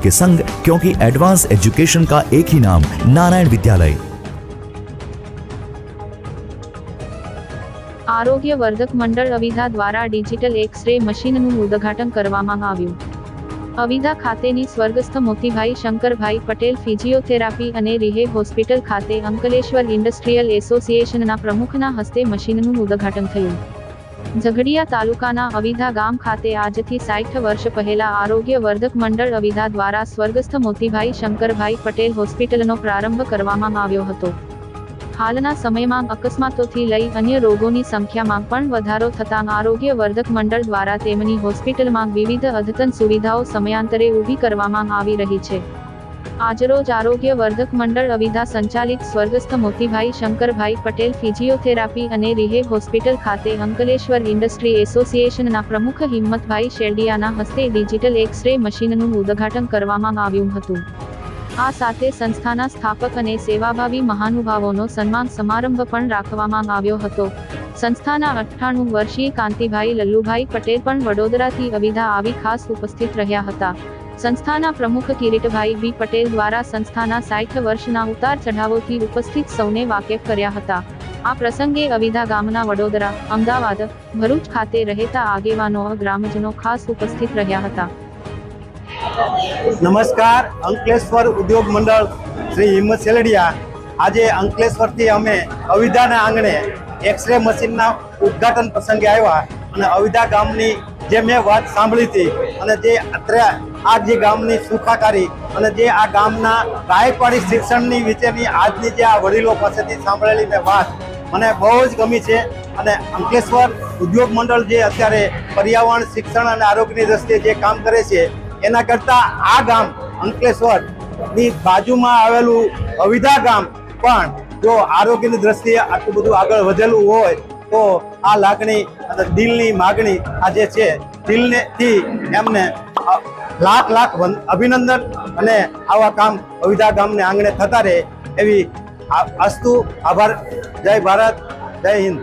के संग क्योंकि एडवांस एजुकेशन का एक ही नाम नारायण विद्यालय આરોગ્ય વર્ધક મંડળ અવિધા દ્વારા ડિજિટલ એક્સ રે મશીનનું ઉદ્ઘાટન કરવામાં આવ્યું અવિધા ખાતેની સ્વર્ગસ્થ મોતીભાઈ શંકરભાઈ પટેલ ફિઝિયોથેરાપી અને રિહેબ હોસ્પિટલ ખાતે અંકલેશ્વર ઇન્ડસ્ટ્રીયલ એસોસિએશનના પ્રમુખના હસ્તે મશીનનું ઉદ્ઘાટન થયું ઝઘડિયા તાલુકાના અવિધા ગામ ખાતે આજથી સાઠ વર્ષ પહેલા આરોગ્ય વર્ધક મંડળ અવિધા દ્વારા સ્વર્ગસ્થ મોતીભાઈ શંકરભાઈ પટેલ હોસ્પિટલનો પ્રારંભ કરવામાં આવ્યો હતો. હાલના સમયમાં અકસ્માતોથી લઈ અન્ય રોગોની સંખ્યામાં પણ વધારો થતાં આરોગ્ય વર્ધક મંડળ દ્વારા તેમની હોસ્પિટલમાં વિવિધ અદ્યતન સુવિધાઓ સમયાંતરે ઊભી કરવામાં આવી રહી છે. આજરોજ આરોગ્ય વર્ધક મંડળ અવિધા સંચાલિત સ્વર્ગસ્થ મોતીભાઈ શંકરભાઈ પટેલ ફિઝિયોથેરાપી અને રિહેબ હોસ્પિટલ ખાતે અંકલેશ્વર ઇન્ડસ્ટ્રી એસોસિએશનના પ્રમુખ હિંમતભાઈ શેરડિયાના હસ્તે ડિજિટલ એક્સ રે મશીનનું ઉદ્ઘાટન કરવામાં આવ્યું હતું. આ સાથે સંસ્થાના સ્થાપક અને સેવાભાવી મહાનુભાવોનો સન્માન સમારંભ પણ રાખવામાં આવ્યો હતો. સંસ્થાના અઠ્ઠાણું વર્ષીય કાંતિભાઈ લલ્લુભાઈ પટેલ પણ વડોદરાથી અવિધા આવી ખાસ ઉપસ્થિત રહ્યા હતા. સંસ્થાના પ્રમુખ કિરીટભાઈ બી પટેલ દ્વારા સંસ્થાના સાઠ વર્ષના ઉતાર ચઢાવોથી ઉપસ્થિત સૌને વાકેફ કર્યા હતા. આ પ્રસંગે અવિધા ગામના વડોદરા, અમદાવાદ, ભરૂચ ખાતે રહેતા આગેવાનો ગ્રામજનો ખાસ ઉપસ્થિત રહ્યા હતા. નમસ્કાર, અંકલેશ્વર ઉદ્યોગ મંડળ શ્રી હિંમત સેલડિયા. આજે અંકલેશ્વરથી અમે અવિધાના આંગણે એક્સરે મશીનના ઉદ્ઘાટન પ્રસંગે આવ્યા અને અવિધા ગામની જે મેં વાત સાંભળી હતી અને જે અત્યારે આ જે ગામની સુખાકારી અને જે આ ગામના ગાયકવાડી શિક્ષણની વિશેની આજની જે આ વડીલો પાસેથી સાંભળેલી મેં વાત, મને બહુ જ ગમી છે. અને અંકલેશ્વર ઉદ્યોગ મંડળ જે અત્યારે પર્યાવરણ, શિક્ષણ અને આરોગ્યની દ્રષ્ટિએ જે કામ કરે છે, એના કરતાં આ ગામ અંકલેશ્વરની બાજુમાં આવેલું અવિધા ગામ પણ જો આરોગ્યની દ્રષ્ટિએ આટલું બધું આગળ વધેલું હોય, તો આ લાગણી અને દિલની માગણી આ જે છે. દિલને થી એમને લાખ લાખ અભિનંદન અને આવા કામ અવિધા ગામને આંગણે થતા રહે એવી અસ્તુ આભાર. જય ભારત, જય હિન્દ.